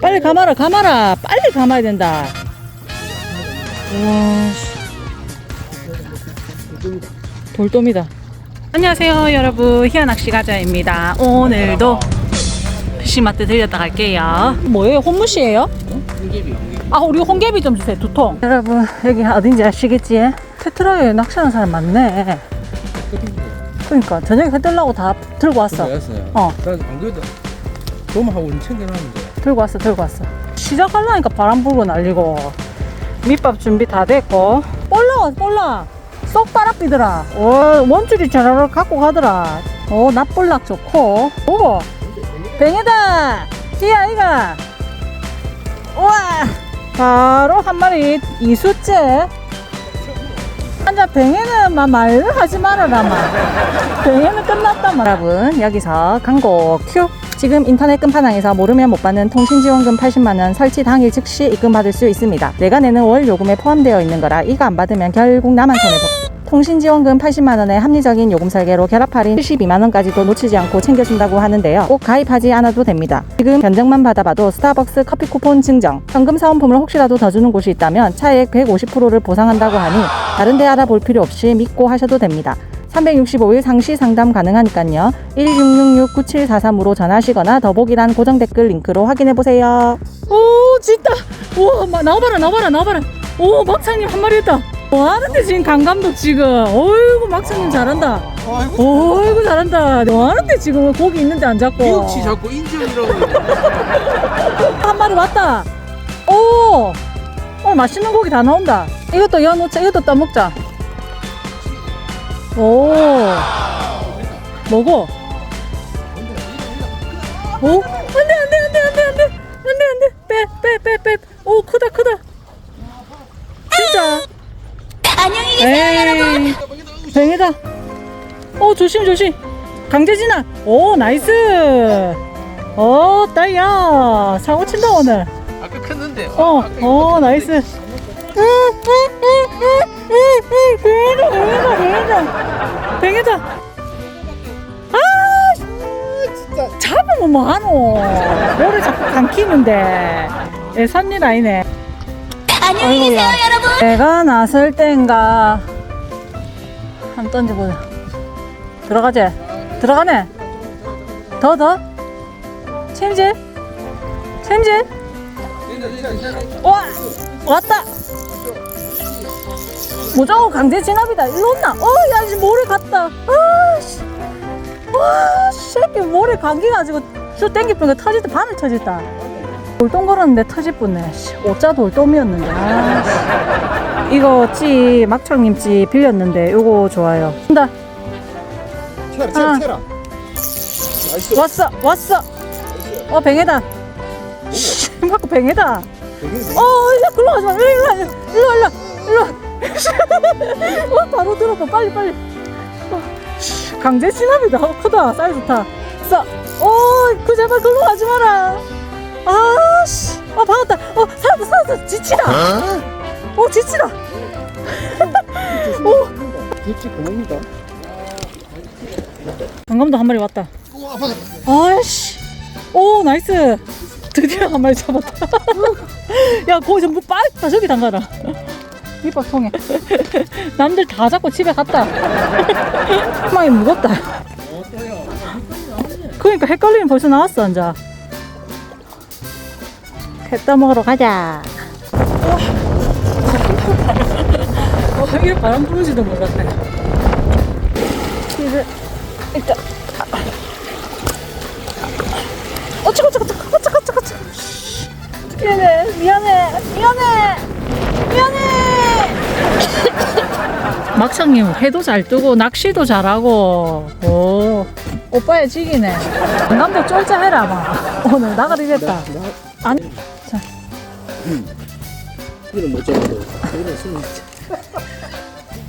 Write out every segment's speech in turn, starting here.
빨리 감아라, 감아라. 빨리 감아야 된다. 우와, 씨. 돌돔이다. 안녕하세요, 여러분. 희한 낚시 가자입니다. 오늘도 피시마트 들렸다 갈게요. 뭐예요? 혼무시예요? 아, 우리 홍개비 좀 주세요. 두 통. 여러분, 여기 어딘지 아시겠지? 페트로에 낚시하는 사람 많네. 그러니까 저녁에 회 뜨려고 다 들고 왔어. 어. 나안 그래도 도마하고 챙겨놨는데. 들고 왔어 들고 왔어. 시작하려니까 바람 불고 날리고. 밑밥 준비 다 됐고. 올라와 올라. 쏙 바람비더라. 어, 원줄이 자라락 갖고 가더라. 어 납볼락 좋고. 오고. 뱅에다. 이 아이가. 우와. 바로 한 마리. 이수째 뱅에는 막 말을 하지 말아라 마. 뱅에는 끝났다 마 여러분. 여기서 광고 큐. 지금 인터넷 끝판왕에서 모르면 못 받는 통신지원금 80만원 설치 당일 즉시 입금받을 수 있습니다. 내가 내는 월 요금에 포함되어 있는 거라 이거 안 받으면 결국 나만 손해보 통신지원금 80만원의 합리적인 요금 설계로 결합 할인 72만원까지도 놓치지 않고 챙겨준다고 하는데요. 꼭 가입하지 않아도 됩니다. 지금 견적만 받아봐도 스타벅스 커피 쿠폰 증정, 현금 사은품을 혹시라도 더 주는 곳이 있다면 차액 150%를 보상한다고 하니 다른 데 알아볼 필요 없이 믿고 하셔도 됩니다. 365일 상시 상담 가능하니까요. 1666-9743으로 전화하시거나 더보기란 고정 댓글 링크로 확인해보세요. 오, 진짜. 우와, 마- 나와봐라, 나와봐라, 나와봐라. 오, 막창님 한 마리 했다. 뭐 하는데 지금 강 감독 지금. 어이구, 막창님 잘한다. 어이구, 잘한다. 뭐 하는데 지금 고기 있는데 안 잡고. 미역치 자꾸 인정이라고. 한 마리 왔다. 오, 오, 맛있는 고기 다 나온다. 이것도 여놓자, 이것도 떠먹자. 오, 먹어. 오, 안돼, 안돼, 안돼, 안돼, 안돼, 안돼, 안돼, 빼, 빼, 빼, 빼. 오, 크다, 크다. 진짜. 여러분. 뱅이다. 오, 조심, 조심. 강재진아. 오, 나이스. 어, 딸야. 사고 친다, 오늘. 아까 컸는데. 어, 어, 나이스. 뱅이다, 뱅이다, 뱅이다. 뱅이다. 아, 진짜. 잡으면 뭐하노. 모래 자꾸 감키는데. 예, 선일 아니네. 안녕히 계세요, 여러분. 내가 나설 땐가. 한 던져보자. 들어가지? 들어가네. 더, 더. 챔질? 챔질? 와 왔다 무조건 강제 진압이다 일로 온나 어 야 이제 모래 갔다 아씨 와 새끼 모래 감기 가지고 쭉 땡기니까 터지다 바늘 터졌다 돌돔 걸었는데 터질 뻔네 씨, 오자 돌돔이었는데 아, 씨. 이거 찌 막창님 찌 빌렸는데 요거 좋아요 온다 채라, 채라, 채라. 왔어 왔어 어 뱅에다 씨, 맞고 뱅에다 어, 야, 글로 가지 마. 일로, 일로, 일로, 일로, 일로. 어, 바로 들어봐. 빨리, 빨리. 어, 씨, 강제 진압이다. 어, 크다. 사이즈 좋다. 싸. 어, 그 제발 글로 가지 마라. 아, 씨. 어, 박았다. 어, 살았다, 살았다. 지치다. 어, 지치다. 오, 뒤치 고맙니다. 방금도 한 마리 왔다. 아이씨. 오, 나이스. 드디어 한 마리 잡았다. 야, 거기 전부 빠졌다. 저기 담가라. 밑밥 통에. 남들 다 잡고 집에 갔다. 많이 무겁다. 그러니까 헷갈리면 벌써 나왔어, 앉아. 회 떠먹으러 가자. 어, 이게 바람 부는지도 몰랐네. 이제, 일단. 저쩌고 미안해 미안해 미안해 미안해. 막창님 회도 잘 뜨고 낚시도 잘하고. 오. 오빠의 직이네. 남도 쫄자 해라 막 오늘 나가리 됐다. 아니 자 이는 못 잡았어. 이는 숨.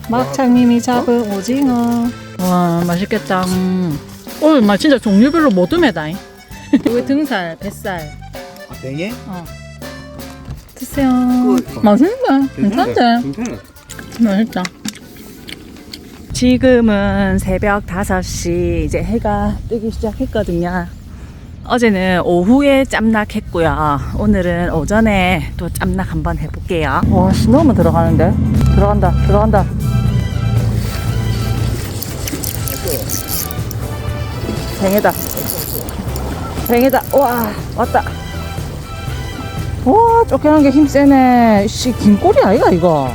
막창님이 잡은 오징어 와 맛있겠다 오맛 진짜 종류별로 모두 매다잉 여기 등살 뱃살 아, 뱅에? 어 드세요 맛있네 괜찮대 괜찮아. 맛있다. 지금은 새벽 5시 이제 해가 뜨기 시작했거든요. 어제는 오후에 짬낙했고요. 오늘은 오전에 또 짬낙 한번 해볼게요. 와, 씨, 너무 들어가는데? 들어간다, 들어간다. 뱅이다. 뱅이다. 와, 왔다. 와, 쫓겨난 게 힘 세네. 씨, 긴 꼬리 아이가, 이거?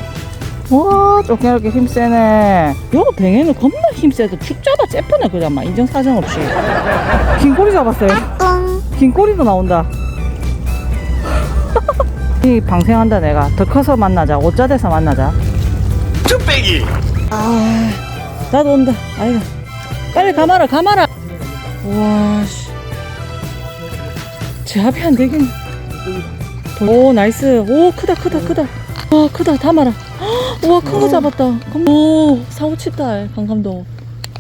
와, 쫓겨난 게 힘세네. 요 뱅에는 겁나 힘세도 축 잡아 째쁘네, 그냥 막 인정사정 없이. 긴 꼬리 잡았어요. 긴 꼬리도 나온다. 이 방생한다, 내가. 더 커서 만나자. 옷자 돼서 만나자. 쭈빼기 아, 나도 온다. 아이고. 빨리 가마라, 가마라. 와, 씨. 제 앞에 안 되긴. 오, 나이스. 오, 크다, 크다, 크다. 와, 크다. 담아라. 헉, 우와, 큰 거 잡았다. 감- 오, 사고 쳤다, 강 감독.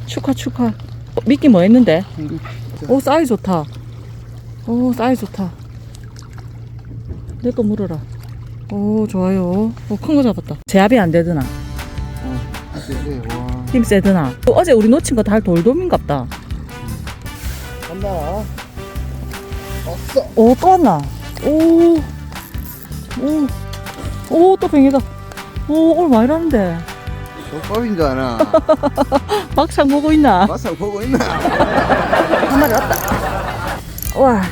축하, 축하. 어, 미끼 뭐 했는데? 오, 사이즈 좋다. 오, 사이즈 좋다. 내 거 물어라. 오, 좋아요. 오, 큰 거 잡았다. 제 앞이 안 되드나? 와힘 세드나? 어, 어제 우리 놓친 거달 돌돔인갑다. 간다 왔어 오, 또 왔나? 오, 오, 오, 또 뱅이다. 오, 오늘 많이 라는데. 족밥인 줄 아나 막상 보고 있나? 맛을 보고 있나 한 마리 왔다. 와.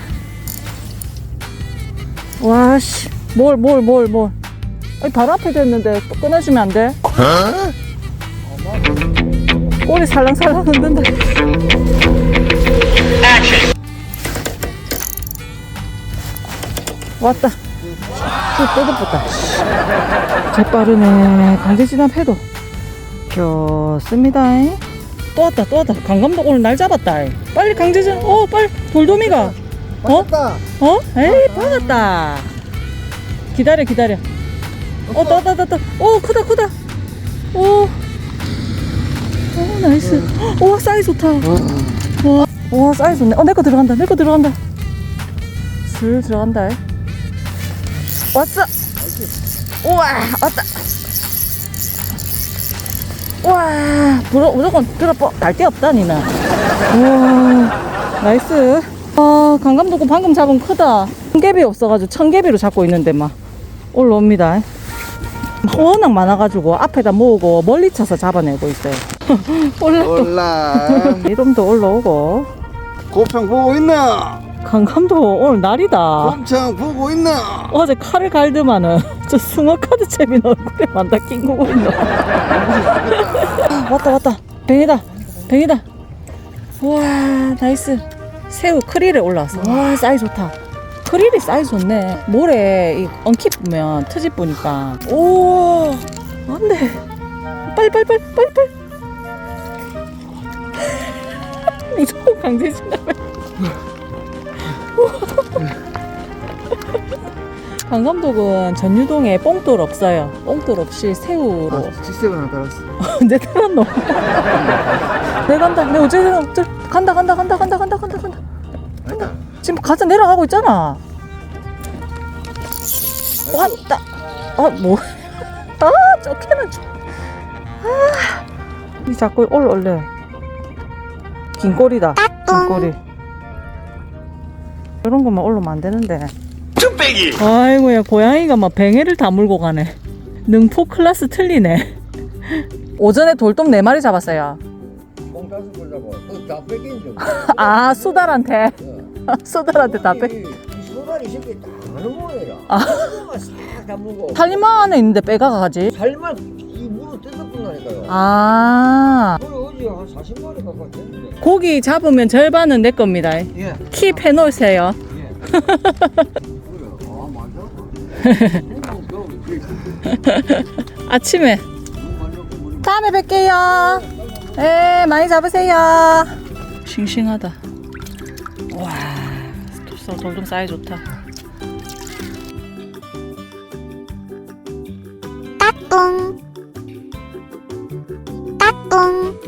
와, 씨. 뭘, 뭘, 뭘, 뭘. 아니, 바로 앞에 됐는데 또 끊어주면 안 돼? 꼬리 살랑살랑 흔든다. 왔다. 또 뜯어봤다. 재빠르네. 강제진압 해도. 좋습니다. 또 왔다, 또 왔다. 강감독 오늘 날 잡았다. 빨리 강제진, 어, 빨리. 돌돔이가. 어? 어? 에이, 박았다. 기다려, 기다려. 어, 또 왔다, 또 왔다. 오, 크다, 크다. 오. 오, 나이스. 오, 사이즈 좋다. 와, 와, 사이즈 좋네. 어, 내 거 들어간다, 내 거 들어간다. 슬 들어간다. 왔어. 우와, 왔다. 우와, 불어, 무조건 들어봐. 날데 없다, 니는. 우와, 나이스. 아, 강감독고 방금 잡은 크다. 청개비 없어가지고 청개비로 잡고 있는데 막 올라옵니다. 워낙 많아가지고 앞에다 모으고 멀리 쳐서 잡아내고 있어요. 올라 올라 이름도 올라오고 고평 보고 있나 강감독 오늘 날이다. 곰창 보고 있나 어제 칼을 갈드마는 저 숭어 카드 채빈 얼굴에 만다 낑구고 있노. 왔다 왔다 뱅이다 뱅이다. 와 나이스 새우 크릴에 올라왔어. 와 사이즈 좋다. 크릴이 사이즈 좋네. 모래 이 엉키 보면 트집 보니까 오 안돼 빨리 빨리 빨리 빨리 빨리. 무조건 강제진압해. 강 감독은 전유동에 뽕돌 없어요. 뽕돌 없이 새우로. 아 지세븐 하나 따랐어 내 따랐노. 내 간다. 내 어째 어째 간다 간다 간다 간다 간다 간다 간다. 간다 지금 가서 내려가고 있잖아. 왔다. 아 뭐? 아 쫓기는 좀. 아. 이 자꾸 올라올래. 긴 꼬리다. 긴 꼬리. 이런 것만 올라오면 안 되는데. 쭈빼기 아이고야 고양이가 막 뱅에를 다 물고 가네. 능포 클래스 틀리네. 오전에 돌돔 4마리 잡았어요. 공 다섯 보려고. 그다 뺏긴 줄 아 수달한테. 수달한테 다 새끼 거예요 아. 살만 싹다 먹어 탈리만 안에 있는데 빼가 가지? 살만 이 물어 뜯어뿐다니까요. 아. 그래 어제 한 40마리 가까이 됐는데. 고기 잡으면 절반은 내 겁니다. 예. 킵 해놓으세요. 예. 아침에. 다음에 뵐게요. 네 많이 잡으세요. 싱싱하다. 와 톱살 사이 좋다. 따뚱. 따뚱.